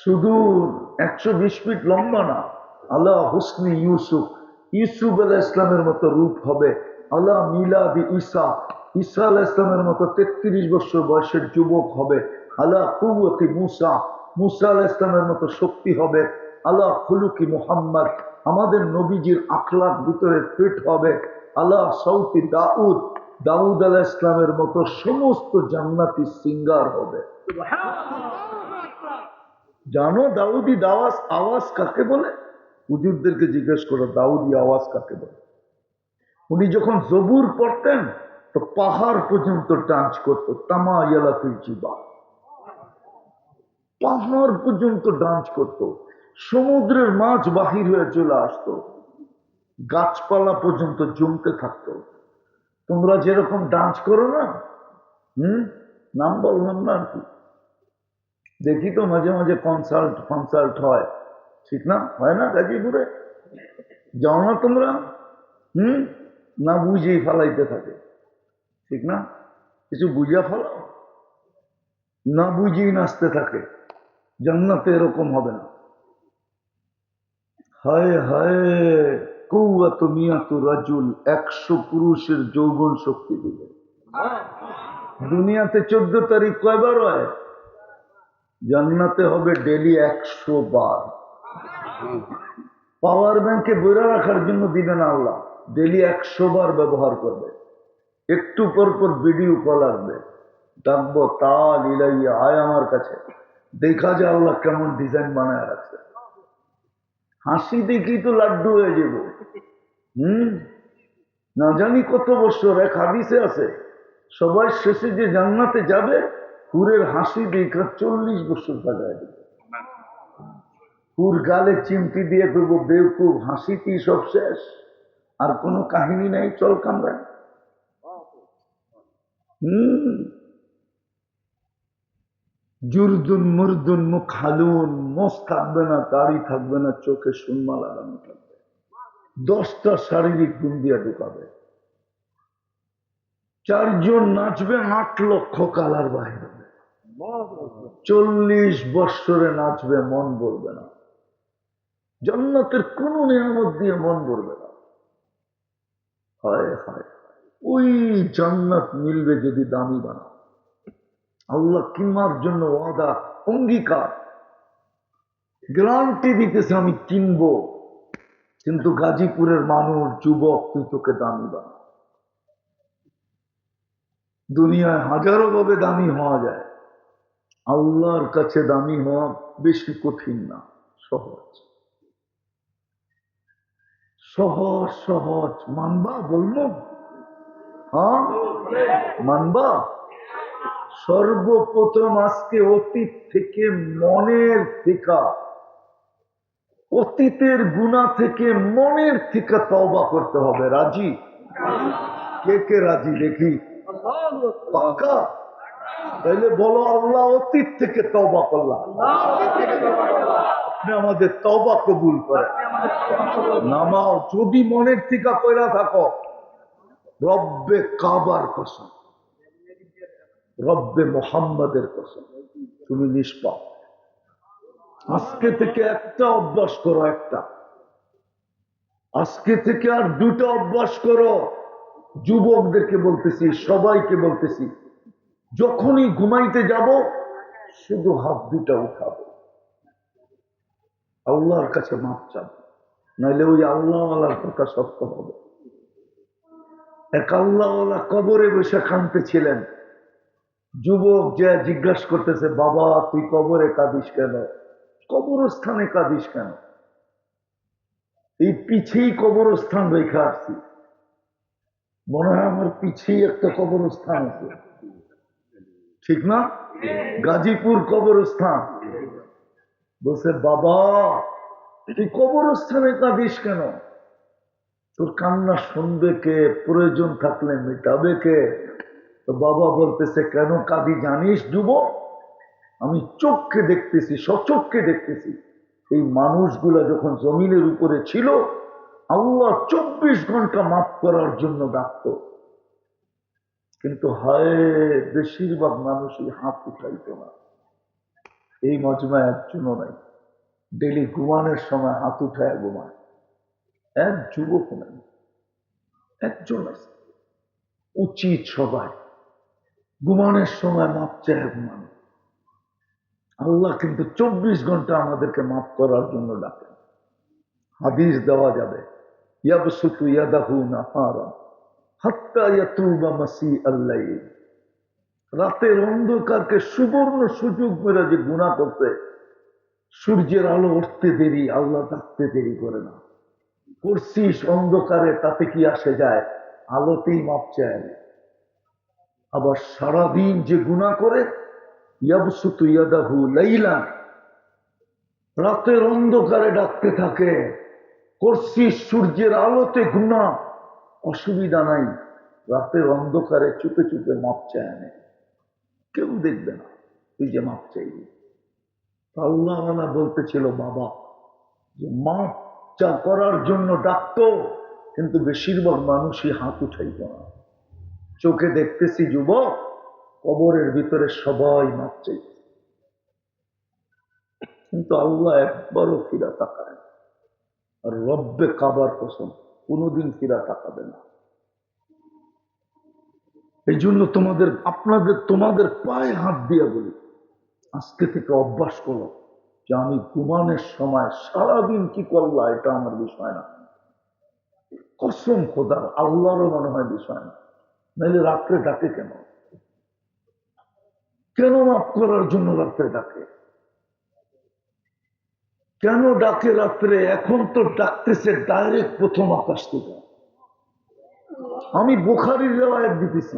শুধু একশো বিশ ফিট লম্বা না। আল্লাহ হুসনি ইউসুফ। ইউসুফ আলাহ ইসলামের মতো রূপ হবে। আল্লাহ মিলাদি ঈসা। ঈসা আলাহ ইসলামের মতো তেত্রিশ বছর বয়সের যুবক হবে। আল্লাহ কুয়তি মুসা। মুসা আলাহ ইসলামের মতো শক্তি হবে। আল্লাহ খুলুকি মুহাম্মদ। আমাদের নবীজির আখলাক ভিতরে ফিট হবে। আল্লাহ সৌতি দাউদ। দাউদ আলাহ ইসলামের মতো সমস্ত জান্নাতি সিঙ্গার হবে। জানো দাউদি দাওয়াজ আওয়াজ কাকে বলে? হুজুরদেরকে জিজ্ঞেস করো, দাউদি আওয়াজ কাকে বলে? উনি যখন জবুর পড়তেন, তো পাহাড় পর্যন্ত ডান্স করতো, তামা ইয়ালাফিল জিবা। পাহাড় পর্যন্ত ডান্স করতো, সমুদ্রের মাছ বাহির হয়ে চলে আসতো, গাছপালা পর্যন্ত জমতে থাকতো। তোমরা যেরকম ডান্স করো না? হুম? নাম বললাম না আর কি। দেখি তো মাঝে মাঝে কনসাল্ট কনসার্ট হয়। ঠিক না? হয় না গাজীপুরে? যাও না তোমরা? হুম? না বুঝেই ফালাইতে থাকে। ঠিক না? কিছু বুঝা ফেলাও? না বুঝেই নাচতে থাকে। জান্নাতে এরকম হবে না। হায় হায়! কৌয়াত মিয়াত রাজুল, একশো পুরুষের যৌবন শক্তি দিবে দুনিয়াতে চোদ্দ তারিখ কয়বার হয়? জান্নাতে হবে ডেলি একশো বার। পাওয়ার ব্যাংকে বইরা রাখার জন্য দিবেন আল্লাহ। ডেলি একশো বার ব্যবহার করবে। একটু পর পর ভিডিও কল আসবে। ডাকবো, তাল ইলাইয়া, আয় আমার কাছে। দেখা যায় আল্লাহ কেমন ডিজাইন বানায় রাখছে। হাসি দেখি তো লাড্ডু হয়ে যাব। হুম? না জানি কত বছর, এক হাদিসে আছে, সবাই শেষে যে জান্নাতে যাবে হুরের হাসি দেখা চল্লিশ বছর কাজায় দেবে। হুর গালে চিমটি দিয়ে করব বেউকুব হাসিতেই সব শেষ। আর কোনো কাহিনী নাই, চল কামরায়। হম। জুরদুন, মুরদুন, মুখ হালুন, মোষ থাকবে না, দাড়ি থাকবে না, চোখে সুনমা লাগানো থাকবে। দশটা শারীরিক গুণ দিয়া ঢুকাবে। চারজন নাচবে আট লক্ষ কালার বাহির। চল্লিশ বৎসরে নাচবে, মন বলবে না। জন্নতের কোন নিয়ামত দিয়ে মন বলবে না। হায় হায় ওই জান্নাত মিলবে যদি দামি বানাও। আল্লাহ কিনার জন্য ওয়াদা, অঙ্গীকার। গ্রান্টি দিতেছে, আমি কিনবো। কিন্তু গাজীপুরের মানুষ, যুবক, তুই তোকে দামি বানা দুনিয়ায় হাজারো ভাবে দামি হওয়া যায়। আল্লাহর কাছে দামি হওয়া বেশি কঠিন না সহজ। সহজ সহজ। মানবা বলব? হ্যাঁ? মানবা? সর্বপ্রথম আজকে অতীত থেকে মনের থিকা অতীতের গুণা থেকে মনের থিকা তওবা করতে হবে। রাজি? কে কে রাজি দেখি? পাকা? তাহলে বলো আল্লাহ অতীত থেকে তওবা করলাম। আপনি আমাদের তওবা কবুল করে নামাও যদি মনের থিকা কইরা থাকো রব্বে কাবার কসম। রব্বে মোহাম্মদের কসম। তুমি নিষ্পাপ। আজকে থেকে একটা অভ্যাস করো একটা। আজকে থেকে আর দুটো অভ্যাস করো। যুবকদেরকে বলতেছি সবাইকে বলতেছি যখনই ঘুমাইতে যাব, শুধু হাত দুটা উঠাবো। আল্লাহর কাছে মাপ চাব। নাইলে ওই আল্লাহওয়ালার কথা সত্য হবে। এক আল্লাহওয়ালা কবরে বসে কাঁদতেছিলেন। যুবক যে জিজ্ঞাসা করতেছে, বাবা, তুই কবরে কাঁদিস কেন? কবরস্থানে কাঁদিস কেন? এই পিছেই কবরস্থান রেখে আসছি। মনে হয় আমার পিছেই একটা কবরস্থান আছে। ঠিক না? গাজীপুর কবরস্থান। বলছে, বাবা, তুই কবরস্থানে কাঁদিস কেন? তোর কান্না শুনবে কে? প্রয়োজন থাকলে মেটাবে কে? তো বাবা বলতেছে, কেন কাঁদি জানিস যুব আমি চোখকে দেখতেছি সচক্ষে দেখতেছি। এই মানুষগুলা যখন জমিনের উপরে ছিল, আল্লাহ চব্বিশ ঘণ্টা মাফ করার জন্য ডাকত। কিন্তু হায়, বেশিরভাগ মানুষই হাত উঠাইত না। এই মজমায় একজনও নাই। ডেলি ঘুমানোর সময় হাত উঠায় ঘুমায়। এক যুবক নাই, একজন আছে। উচিত সবাই ঘুমানোর সময় মাপ চায় ঘুমানো। আল্লাহ কিন্তু চব্বিশ ঘণ্টা আমাদেরকে মাফ করার জন্য ডাকেন। হাদিস দেওয়া যাবে, ইয়াবসুতু ইয়াদাহু নাহারা রাতের অন্ধকারকে সুবর্ণ সুযোগ মেরে যে গুণা করতে সূর্যের আলো উঠতে দেরি, আল্লাহ ডাকতে দেরি করে না। করছিস অন্ধকারে, তাতে কি আসে যায়? আলোতেই মাপ চায়। আবার সারাদিন যে গুণা করে লাইলান রাতের অন্ধকারে ডাকতে থাকে, করছিস সূর্যের আলোতে গুণা অসুবিধা নাই। রাতের অন্ধকারে চুপে চুপে মাপ চায় না। কেউ দেখবে না তুই যে মাপ চাইবি। আল্লাহ বলতেছিল, বাবা, যে মাপ চা করার জন্য ডাকতো, কিন্তু বেশিরভাগ মানুষই হাত উঠাইত না। চোখে দেখতেছি যুবক, কবরের ভিতরে সবাই মাপ চাইত কিন্তু আল্লাহ একবারও ফিরা তাকায়। আর রব্বে কাবার কসম কোনোদিন ফিরা তাকাবে না। এই জন্য তোমাদের, আপনাদের, তোমাদের পায়ে হাত দিয়ে বলি, আজকে থেকে অভ্যাস করো যে আমি ঘুমানোর সময় সারাদিন কি করলা এটা আমার বিষয় না। কসম খোদার, আল্লাহরও মনে হয় বিষয় না। নাহলে রাত্রে ডাকে কেন? কেন মাফ করার জন্য রাত্রে ডাকে? কেন ডাকে রাত্রে? এখন তো ডাকতেছে ডাইরেক্ট প্রথম আকাশ থেকে। আমি বুখারির রেওয়ায়ত দিতেছি।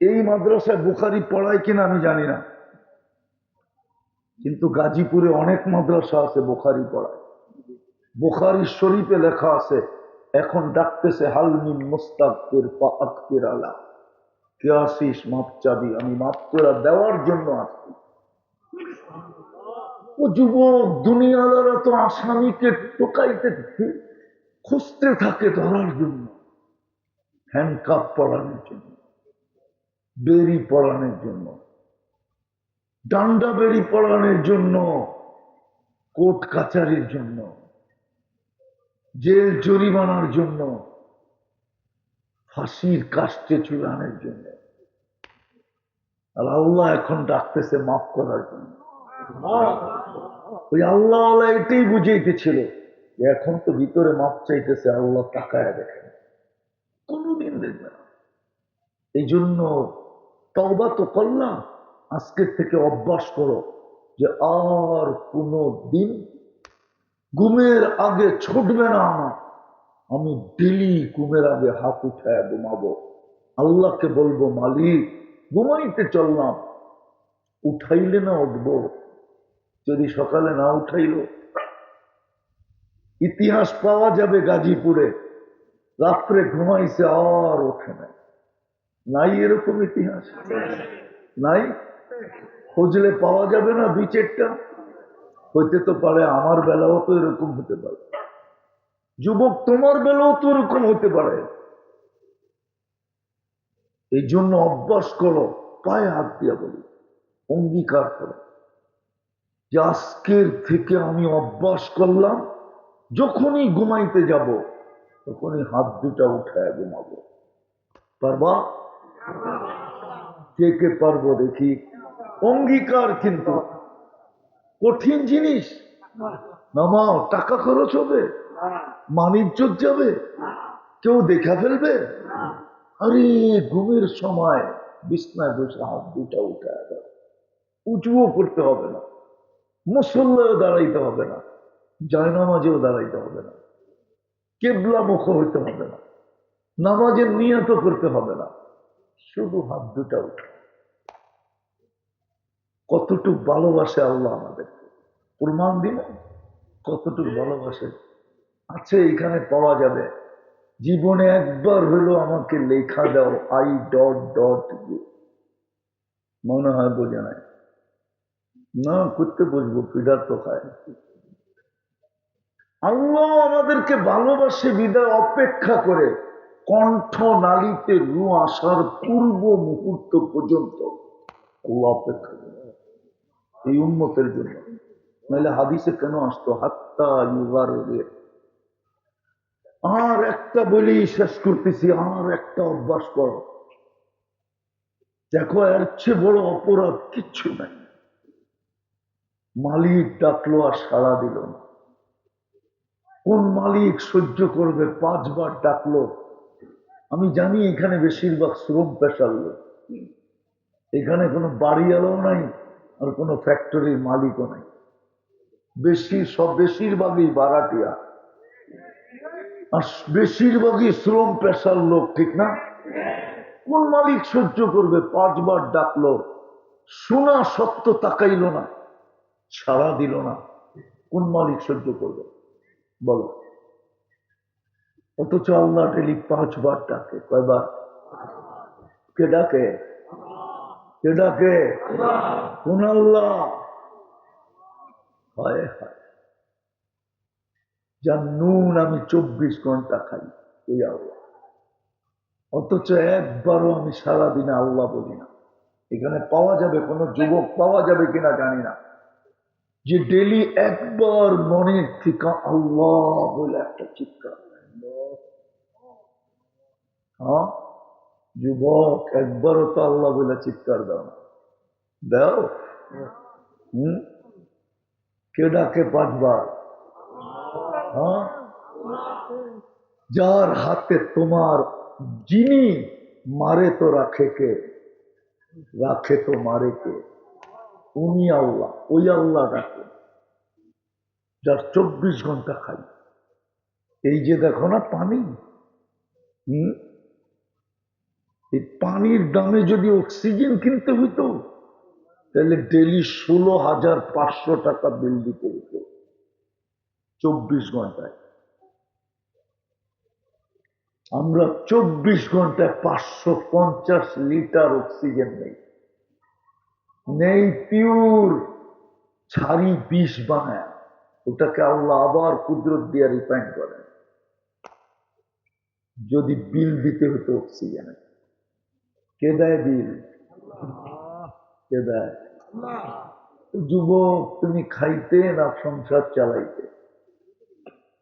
এই মাদ্রাসায় বুখারি পড়ায় কিনা আমি জানি না। কিন্তু গাজীপুরে অনেক মাদ্রাসা আছে বুখারি পড়ায়। বুখারি শরীফে লেখা আছে, এখন ডাকতেছে হালমিন মুস্তাকের পাকের আলা। কে আসিস, মাপ চাবি? আমি মাপ করে দেওয়ার জন্য আসছি। ও যুবক দুনিয়াদারা তো আসামিকে টোকাইতে খুঁজতে থাকে ধরার জন্য। হ্যান্ডকাপ পড়ানোর জন্য বেরি পড়ানোর জন্য ডান্ডা বেরি পড়ানোর জন্য, কোর্ট কাচারির জন্য, জেল জরিমানার জন্য, ফাঁসির কাস্টে চুলানোর জন্য। আর আল্লাহ এখন ডাকতেছে মাফ করার জন্য। ওই আল্লাহ আল্লাহ এটাই বুঝাইতেছিল যে এখন তো ভিতরে মাপ চাইতেছে আল্লাহ তাকায় দেখেন। কোনোদিন দেখবে না। এই জন্য তবা তো করলাম, আজকের থেকে অভ্যাস করো যে আর কোনো দিন ঘুমের আগে ছুটবে না আমার। আমি ডেলি ঘুমের আগে হাত উঠায় ঘুমাবো। আল্লাহকে বলব, মালিক, ঘুমাইতে চললাম, উঠাইলে না উঠবো। যদি সকালে না উঠাইল, ইতিহাস পাওয়া যাবে গাজীপুরে। রাত্রে ঘুমাইছে আর ওঠে না। নাই এরকম ইতিহাস? নাই? খুঁজলে পাওয়া যাবে না দুই চারটা? হইতে তো পারে আমার বেলাও তো এরকম হতে পারে। যুবক, তোমার বেলাও তো এরকম হতে পারে। এই জন্য অভ্যাস করো, পায়ে হাত দিয়া বলি, অঙ্গীকার করো। যে আজকের থেকে আমি অভ্যাস করলাম, যখনই ঘুমাইতে যাব, তখনই হাত দুটা উঠায় ঘুমাবো। পারবা? কে কে পারব দেখি? অঙ্গীকার কিন্তু কঠিন জিনিস। নামাও, টাকা খরচ হবে মানিজ্যত যাবে, কেউ দেখা ফেলবে? আরে, ঘুমের সময় বিছনায় বসে হাত দুটা উঠে উঁচুও করতে হবে না। মুসল্লায়ও দাঁড়াইতে হবে না, জয়নামাজেও দাঁড়াইতে হবে না, কেবলা মুখ হইতে হবে না, নামাজের নিয়ত করতে হবে না, শুধু হাত দুটা উঠে। কতটুক ভালোবাসে আল্লাহ আমাদেরকে? প্রমাণ দিন কতটুক ভালোবাসে? আছে, এখানে পাওয়া যাবে। জীবনে একবার হলো আমাকে লেখা দাও, আই ডট ডট মনে হয় বোঝা নাই। না, করতে বসবো পিডার তো খায় আল্লাহ আমাদেরকে ভালোবাসে, বিদায়, অপেক্ষা করে। কণ্ঠ নালীতে রু আসার পূর্ব মুহূর্ত পর্যন্ত আল্লাহ অপেক্ষা করে। এই উন্মতের জন্য। নাহলে হাদিসে কেন আসতো? হাত্তা ইউবার আর একটা বলেই শেষ করতেছি, আর একটা অভ্যাস করো। দেখো, এর চেয়ে বড় অপরাধ কিচ্ছু নাই। মালিক ডাকলো আর সাড়া দিল না। কোন মালিক সহ্য করবে? পাঁচবার ডাকলো। আমি জানি এখানে বেশিরভাগ শ্রম পেশার লোক। এখানে কোনো বাড়িওয়ালাও নাই আর কোনো ফ্যাক্টরির মালিকও নাই। বেশি সব বেশিরভাগই বারাটিয়া আর বেশিরভাগই শ্রম পেশার লোক, ঠিক না? কোন মালিক সহ্য করবে? পাঁচবার ডাকলো। শোনা সত্য তাকাইল না। ছাড়া দিল না। কোন মালিক সহ্য করবে? বলো। অথচ আল্লাহ ডেলি পাঁচবার ডাকে। কয়বার? কে ডাকে? কে ডাকে? কোন আল্লাহ? হায় হায়। যার নুন আমি চব্বিশ ঘণ্টা খাই, এই আল্লাহ। অথচ একবারও আমি সারাদিনে আল্লাহ বলি না। এখানে পাওয়া যাবে, কোনো যুবক পাওয়া যাবে কিনা জানি না। যে ডেলি একবার মনের থেকে আল্লাহ বলে একটা চিৎকার হ্যাঁ? যুবক, একবারও তো আল্লাহ বলে চিৎকার দাও দাও। হুম? কে ডাকে পাঁচবার? হ্যাঁ? যার হাতে তোমার যিনি মারে তো রাখে কে? রাখে তো মারে কে? উনি আল্লাহ, ওই আল্লাহ ডাকে যার চব্বিশ ঘণ্টা খাই। এই যে দেখো না পানি? হম? এই পানির দামে যদি অক্সিজেন কিনতে হইতো, তাহলে ডেলি ষোলো হাজার পাঁচশো টাকা বিল দিতে হতো চব্বিশ ঘন্টায়। আমরা চব্বিশ ঘন্টায় পাঁচশো পঞ্চাশ লিটার অক্সিজেন নেই। নেই পিওর। ছাড়ি বিষ বানায়। ওটাকে আল্লাহ আবার কুদরত দিয়ে রিফাইন করেন যদি বিল দিতে হতো অক্সিজেনে কে দেয় বিল? কে দেয়? যুবক, তুমি খাইতে না সংসার চালাইতে?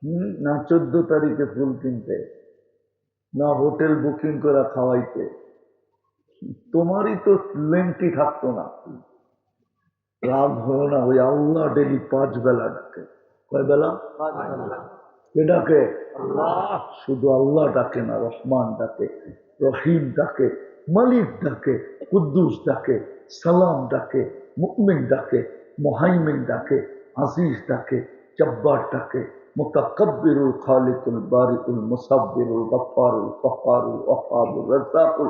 হম? না চোদ্দ তারিখে ফুল কিনতে? না হোটেল বুকিং করা খাওয়াইতে? তোমারই তো লেন্টি থাকতো না। রাগ হলো না ওই আল্লাহ ডেলি পাঁচ বেলা ডাকে। কয় বেলা? কে ডাকে? শুধু আল্লাহ ডাকে না রহমান ডাকে রহিম ডাকে মালিক ডাকে কুদ্দুস ডাকে সালাম ডাকে মুকমিন ডাকে মহাইমিন ডাকে আজিজ ডাকে জব্বার ডাকে মোতাকব্বিরুল খালিকুল বারিকুল মুসাব্বিরুল গফারুল কফারুল অফাবুল রাজাকুল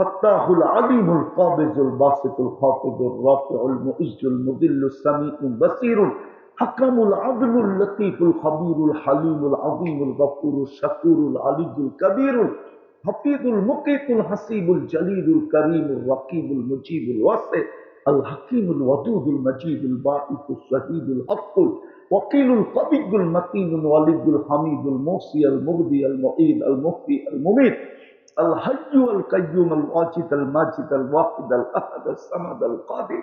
الفتاح العليم القابض الباسط الخافض الرافع المعز المذل السميع البصير حكم العدل اللطيف الخبير الحليم العظيم الغفور الشكور العلي الكبير الحفيظ المقيت الحسيب الجليل الكريم الرقيب المجيب الواسع الحكيم الودود المجيد الباعث الشهيد الحق وكيل القوي المتين الولي الحميد الموصي المغدي المعيد المحيي المميت الحي القيوم الواجد الماجد الواحد الأحد الصمد القادر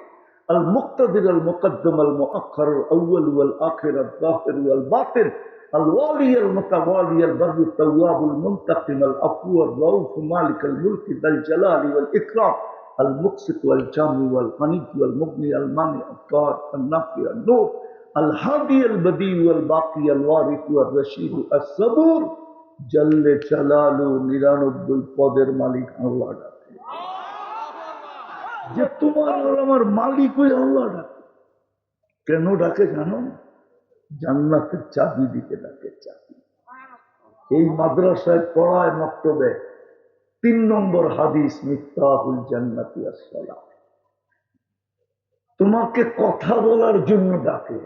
المقتدر المقدم المؤخر الأول والآخر الظاهر والباطن الوالي المتوالي البر التواب المنتقم العفو الرؤوف مالك الملك ذا الجلال والإكرام المقسط والجامع والغني والمغني المانع الضار النافع النور الهادي البديع والباقي الوارث والرشيد الصبور জল্লে চালালু নিরানব্বই পদের মালিক আল্লাহ ডাকে। যে তোমার আর আমার মালিক ওই আল্লাহ ডাকে। কেন ডাকে জানো? জান্নাতের চাবি দিকে ডাকে চাবি। এই মাদ্রাসায় পড়ায় মক্তবে তিন নম্বর হাদিস, মিফতাহুল জান্নাতি আসসালাম। তোমাকে কথা বলার জন্য ডাকে।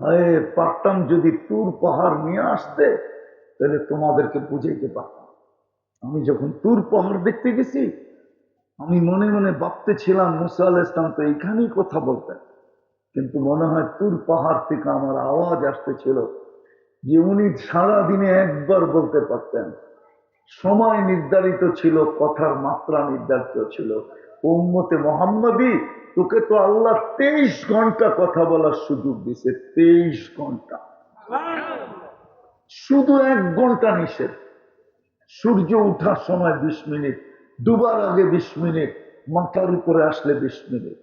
হায়, পারতাম যদি তুর পাহাড় নিয়ে আসতে। তাহলে তোমাদেরকে বুঝাইতে পারতাম। আমি যখন তুর পাহাড় দেখতে গেছি, আমি মনে মনে ভাবতে ছিলাম মুসা আল ইসলাম তো এখানেই কথা বলতেন। কিন্তু মনে হয় তুর পাহাড় থেকে আমার আওয়াজ আসতেছিল যে উনি সারাদিনে একবার বলতে পারতেন, সময় নির্ধারিত ছিল, কথার মাত্রা নির্ধারিত ছিল। উম্মতে মোহাম্মদী, তোকে তো আল্লাহ তেইশ ঘণ্টা কথা বলার সুযোগ দিছে তেইশ ঘণ্টা। শুধু এক ঘণ্টা নিষেধ। সূর্য উঠার সময় বিশ মিনিট, ডুবার আগে বিশ মিনিট, মাথার উপরে আসলে বিশ মিনিট।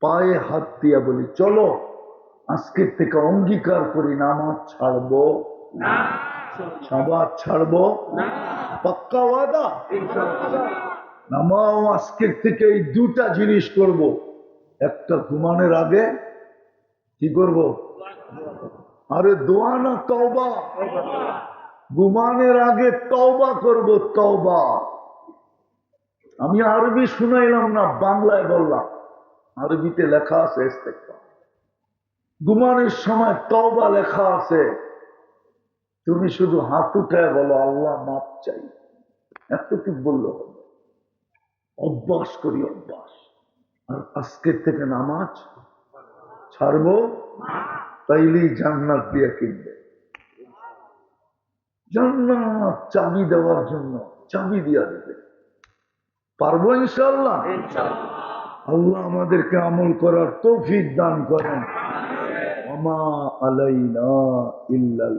পায়ে হাত দিয়া বলি, চলো, আজকের থেকে অঙ্গীকার করি, নামাজ ছাড়বো। সাবাদ ছাড়বো। পাক্কা ওয়াদা? নামাও, আজকের থেকে এই দুটা জিনিস করব। একটা ঘুমানোর আগে কি করব? আরে দোয়া না তওবা? ঘুমানোর আগে তওবা করব, তওবা। আমি আরবি শুনাইলাম না, বাংলায় বললাম। আরবিতে লেখা আছে। ঘুমানোর সময় তওবা লেখা আছে। তুমি শুধু হাত উঠায় বলো, আল্লাহ মাপ চাই। এতটুকু বলল অভ্যাস করি, অভ্যাস। আর আজকের থেকে নামাজ ছাড়বো? তাইলেই জান্নাত দিয়ে কিনবে। জান্নাত চাবি দেওয়ার জন্য চাবি দিয়া দেবে। পারব ইনশাল্লাহ আল্লাহ আমাদেরকে আমল করার তৌফিক দান করেন। আমা আলাইনা ইল্লাল।